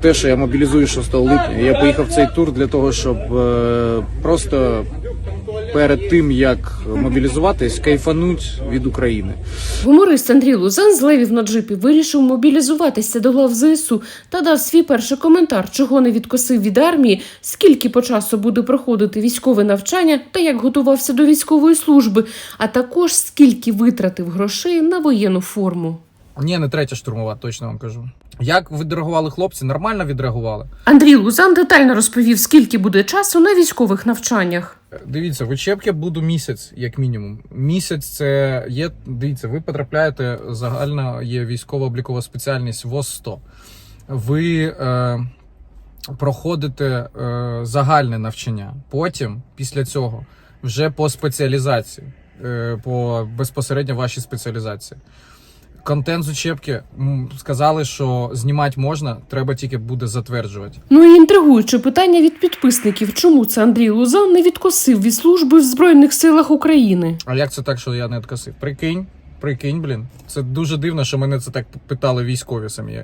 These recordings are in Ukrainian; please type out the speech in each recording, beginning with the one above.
Те, що я мобілізую 6 липня, я поїхав в цей тур для того, щоб е, просто перед тим як мобілізуватись, кайфануть від України. Гуморист Андрій Лузан з левів на джипі вирішив мобілізуватися до лав ЗСУ та дав свій перший коментар, чого не відкосив від армії, скільки по часу буде проходити військове навчання та як готувався до військової служби, а також скільки витратив грошей на воєнну форму. Ні, не третя штурмова, точно вам кажу. Як відреагували хлопці? Нормально відреагували. Андрій Лузан детально розповів, скільки буде часу на військових навчаннях. Дивіться, в учебці буду місяць, як мінімум. Місяць це є. Дивіться, ви потрапляєте загальна є військова облікова спеціальність ВОЗ 100. Ви е, проходите е, загальне навчання. Потім, після цього, вже по спеціалізації, е, по безпосередньо вашій спеціалізації. Контент з учебки сказали, що знімати можна, треба тільки буде затверджувати. Ну і інтригуюче питання від підписників, чому це Андрій Лузан не відкосив від служби в Збройних силах України. А як це так, що я не відкосив? Прикинь, прикинь, блін. Це дуже дивно, що мене це так питали військові самі.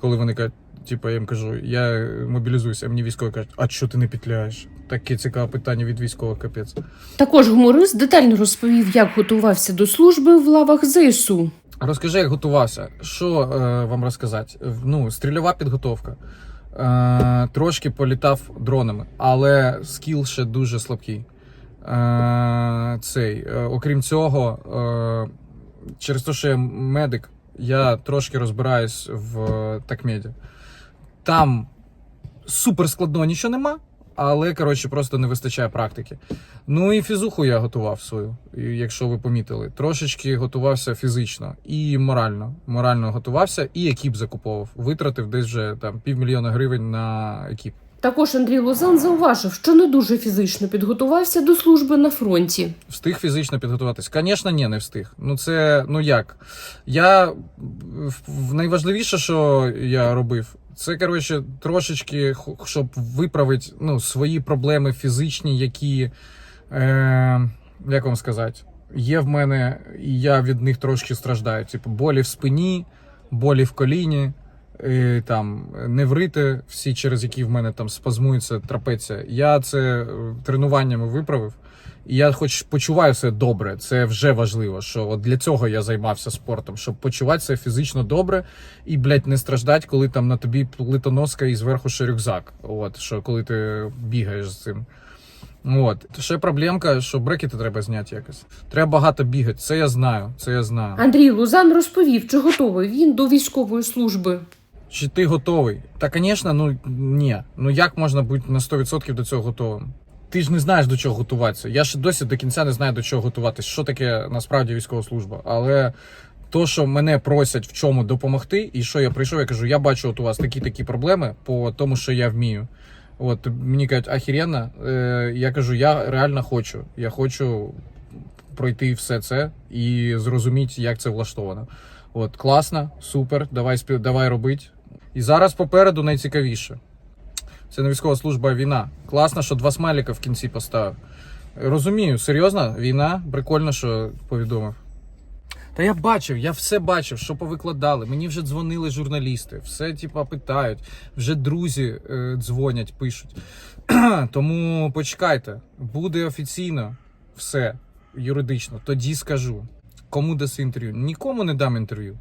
Коли вони кажуть, типу, я їм кажу, я мобілізуюся, а мені військові кажуть, а що ти не петляєш? Таке цікаве питання від військових капець. Також гуморист детально розповів, як готувався до служби в лавах ЗСУ. Розкажи, як готувався. Що е, вам розказати? Ну, стрільова підготовка. Е, трошки політав дронами, але скіл ще дуже слабкий. Е, цей, е, окрім цього, е, через те, що я медик, я трошки розбираюсь в е, такмеді. Там супер складного нічого нема, але коротше просто не вистачає практики. Ну і фізуху я готував свою, якщо ви помітили. Трошечки готувався фізично і морально. Морально готувався і екіп закуповував. Витратив десь вже там півмільйона гривень на екіп. Також Андрій Лозан зауважив, що не дуже фізично підготувався до служби на фронті. Встиг фізично підготуватись? Звісно, ні, не встиг. Ну це ну як? Я найважливіше, що я робив, це коротше трошечки, щоб виправити ну, свої проблеми фізичні, які, е, як вам сказати, є в мене, і я від них трошки страждаю. Типу болі в спині, болі в коліні. Е, Там неврити, всі, через які в мене там спазмується трапеція. Я це е, тренуваннями виправив. І я хоч почуваю себе добре, це вже важливо. Що от для цього я займався спортом, щоб почувати себе фізично добре і, блядь, не страждати, коли там на тобі плитоноска і зверху ще рюкзак. От що коли ти бігаєш з цим. От ще проблемка, що брекети треба зняти якось. Треба багато бігати. Це я знаю. Це я знаю. Андрій Лузан розповів, чи готовий він до військової служби. Чи ти готовий? Та, звісно, ну ні. Ну як можна бути на 100% до цього готовим? Ти ж не знаєш до чого готуватися. Я ще досі до кінця не знаю до чого готуватися. Що таке насправді військова служба? Але то, що мене просять в чому допомогти, і що я прийшов, я кажу, я бачу от у вас такі такі проблеми по тому, що я вмію. От мені кажуть, ахіренно. Е, я кажу, я реально хочу. Я хочу пройти все це і зрозуміти, як це влаштовано. От класно, супер, давай спів, давай робить. І зараз попереду найцікавіше. Це не військова служба, а війна. Класно, що два смайлика в кінці поставив. Розумію, серйозно, війна, прикольно, що повідомив. Та я бачив, я все бачив, що повикладали. Мені вже дзвонили журналісти, все типа питають, вже друзі е, дзвонять, пишуть. Тому почекайте, буде офіційно все юридично. Тоді скажу. Кому даси інтерв'ю? Нікому не дам інтерв'ю.